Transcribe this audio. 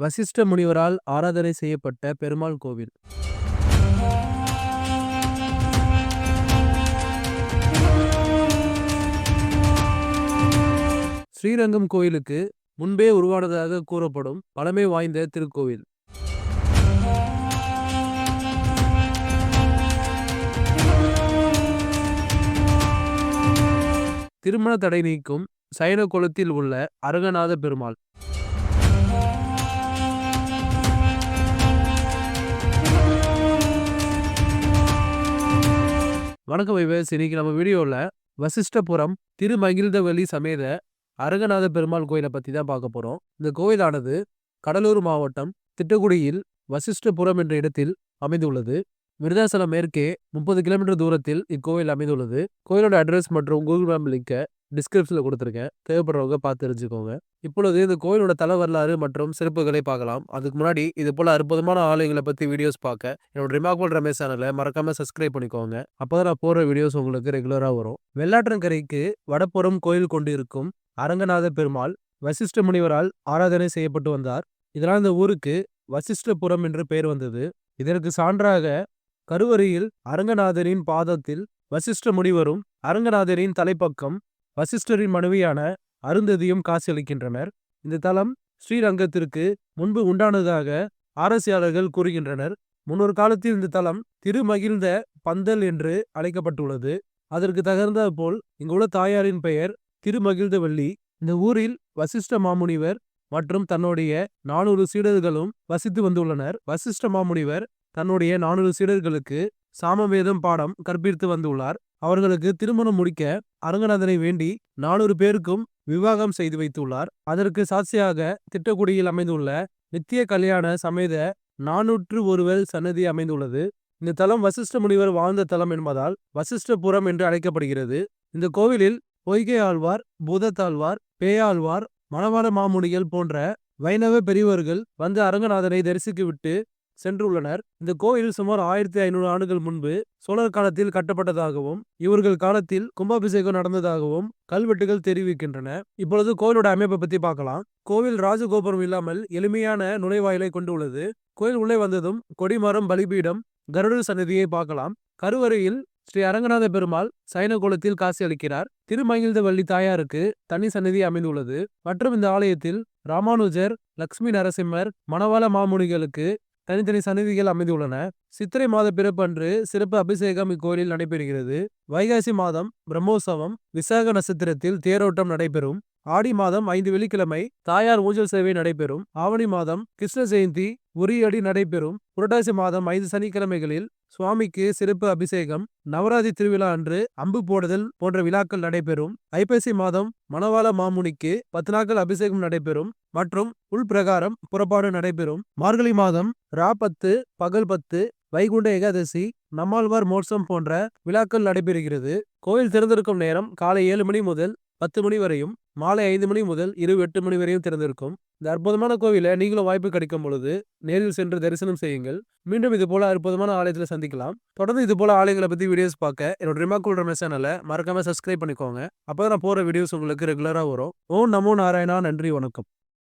வசிஷ்ட முனிவரால் ஆராதனை செய்யப்பட்ட பெருமாள் கோவில். ஸ்ரீரங்கம் கோயிலுக்கு முன்பே உருவானதாக கூறப்படும் பழமை வாய்ந்த திருக்கோவில். திருமண தடை நீக்கும் சைன குலத்தில் உள்ள அரங்கநாத பெருமாள். வணக்கம் வைவஸ் இன்னைக்கு நம்ம வீடியோவில் வசிஷ்டபுரம் திருமகிழ்ந்தவெளி சமேத அரங்கநாத பெருமாள் கோயிலை பற்றி தான் பார்க்க போகிறோம் இந்த கோயிலானது கடலூர் மாவட்டம் திட்டக்குடியில் வசிஷ்டபுரம் என்ற இடத்தில் அமைந்துள்ளது. விருதாசலம் மேற்கே முப்பது கிலோமீட்டர் தூரத்தில் இக்கோயில் அமைந்துள்ளது. கோயிலோட அட்ரஸ் மற்றும் கூகுள் மேப் லிங்கை டிஸ்கிரிப்ஷனில் கொடுத்துருக்கேன். தேவைப்படுறவங்க பார்த்து தெரிஞ்சுக்கோங்க. இப்பொழுது இந்த கோயிலோட தல வரலாறு மற்றும் சிறப்புகளை பார்க்கலாம். அதுக்கு முன்னாடி இது போல அற்புதமான ஆலயங்களை பற்றி வீடியோஸ் பார்க்க. என்னோட ரிமார்க்கபிள் ரமேஷ் சேனலை மறக்காம சப்ஸ்கிரைப் பண்ணிக்கோங்க. அப்போ நான் போடுற வீடியோஸ் உங்களுக்கு ரெகுலராக வரும். வெள்ளாற்றங்கரைக்கு வடப்புறம் கோயில் கொண்டு இருக்கும் அரங்கநாத பெருமாள் வசிஷ்ட முனிவரால் ஆராதனை செய்யப்பட்டு வந்தார். இதனால் இந்த ஊருக்கு வசிஷ்டபுரம் என்று பெயர் வந்தது. இதற்கு சான்றாக கருவறையில் அரங்கநாதரின் பாதத்தில் வசிஷ்ட முனிவரும் அரங்கநாதரின் தலைப்பக்கம் வசிஷ்டரின் மனைவியான அருந்ததியும் காட்சியளிக்கின்றனர். இந்த தலம் ஸ்ரீரங்கத்திற்கு முன்பு உண்டானதாக ஆராய்ச்சியாளர்கள் கூறுகின்றனர். முன்னொரு காலத்தில் இந்த தலம் திருமகிழ்ந்த பந்தல் என்று அழைக்கப்பட்டுள்ளது. அதற்கு தகர்ந்த போல் இங்குள்ள தாயாரின் பெயர் திருமகிழ்ந்தவள்ளி. இந்த ஊரில் வசிஷ்ட மாமுனிவர் மற்றும் தன்னுடைய நானூறு சீடர்களும் வசித்து வந்துள்ளனர். வசிஷ்ட மாமுனிவர் தன்னுடைய நானூறு சீடர்களுக்கு சாமவேதம் பாடம் கற்பித்து வந்துள்ளார். அவர்களுக்கு திருமணம் முடிக்க அரங்கநாதனை வேண்டி நானூறு பேருக்கும் விவாகம் செய்து வைத்துள்ளார். அதற்கு சாட்சியாக திட்டக்குடியில் அமைந்துள்ள நித்திய கல்யாண சமேத நானூற்று ஒருவர் சன்னதி அமைந்துள்ளது. இந்த தலம் வசிஷ்ட முனிவர் வாழ்ந்த தலம் என்பதால் வசிஷ்டபுரம் என்று அழைக்கப்படுகிறது. இந்த கோவிலில் பொய்கை ஆழ்வார் பூதத்தாழ்வார் பேயாழ்வார் மணவாள மாமுனிகள் போன்ற வைணவ பெரியவர்கள் வந்து அரங்கநாதனை தரிசித்துவிட்டு சென்றுள்ளனர். இந்த கோயில் சுமார் ஆயிரத்தி ஐநூறு ஆண்டுகள் முன்பு சோழர் காலத்தில் கட்டப்பட்டதாகவும் இவர்கள் காலத்தில் கும்பாபிஷேகம் நடந்ததாகவும் கல்வெட்டுகள் தெரிவிக்கின்றன. இப்பொழுது கோயிலோட அமைப்பை பத்தி பார்க்கலாம். கோவில் ராஜகோபுரம் இல்லாமல் எளிமையான நுழைவாயிலை கொண்டுள்ளது. கோயில் உள்ளே வந்ததும் கொடிமரம் பலிபீடம் கருடர் சன்னதியை பார்க்கலாம். கருவறையில் ஸ்ரீ அரங்கநாத பெருமாள் சைன கோலத்தில் காசி அளிக்கிறார். திருமகிழ்ந்தவள்ளி தாயாருக்கு தனி சன்னதி அமைந்துள்ளது. மற்றும் இந்த ஆலயத்தில் ராமானுஜர் லக்ஷ்மி நரசிம்மர் மணவாள மாமுனிகளுக்கு தனித்தனி சன்னதிகள் அமைந்துள்ளன. சித்திரை மாத பிறப்பன்று சிறப்பு அபிஷேகம் இக்கோயிலில் நடைபெறுகிறது. வைகாசி மாதம் பிரம்மோற்சவம் விசாக நட்சத்திரத்தில் தேரோட்டம் நடைபெறும். ஆடி மாதம் ஐந்து வெள்ளிக்கிழமை தாயார் ஊஞ்சல் சேவை நடைபெறும். ஆவணி மாதம் கிருஷ்ண ஜெயந்தி உரியடி நடைபெறும். புரட்டாசி மாதம் ஐந்து சனிக்கிழமைகளில் சுவாமிக்கு சிறப்பு அபிஷேகம் நவராத்திரி திருவிழா அன்று அம்பு போடுதல் போன்ற விழாக்கள் நடைபெறும். ஐப்பசி மாதம் மணவாள மாமுனிக்கு பத்து நாட்கள் அபிஷேகம் நடைபெறும் மற்றும் உள்பிரகாரம் புறப்பாடு நடைபெறும். மார்கழி மாதம் ரா பத்து பகல் பத்து வைகுண்ட ஏகாதசி நம்மாழ்வார் மோட்சம் போன்ற விழாக்கள் நடைபெறுகிறது. கோயில் திறந்திருக்கும் நேரம் காலை ஏழு மணி முதல் பத்து மணி வரையும் மாலை ஐந்து மணி முதல் இரவு எட்டு மணி வரையும் திறந்திருக்கும். இந்த அற்புதமான கோவில நீங்களும் வாய்ப்பு கிடைக்கும் பொழுது நேரில் சென்று தரிசனம் செய்யுங்கள். மீண்டும் இது போல அற்புதமான ஆலயத்தில் சந்திக்கலாம். தொடர்ந்து இது போல ஆலயங்களை பற்றி வீடியோஸ் பார்க்க என்னோட ரிமாக்குள் ரமேஷ் சேனலை மறக்காம சப்ஸ்கிரைப் பண்ணிக்கோங்க. அப்போ நான் போகிற வீடியோஸ் உங்களுக்கு ரெகுலராக வரும். ஓ நமோ நாராயணா நன்றி வணக்கம்.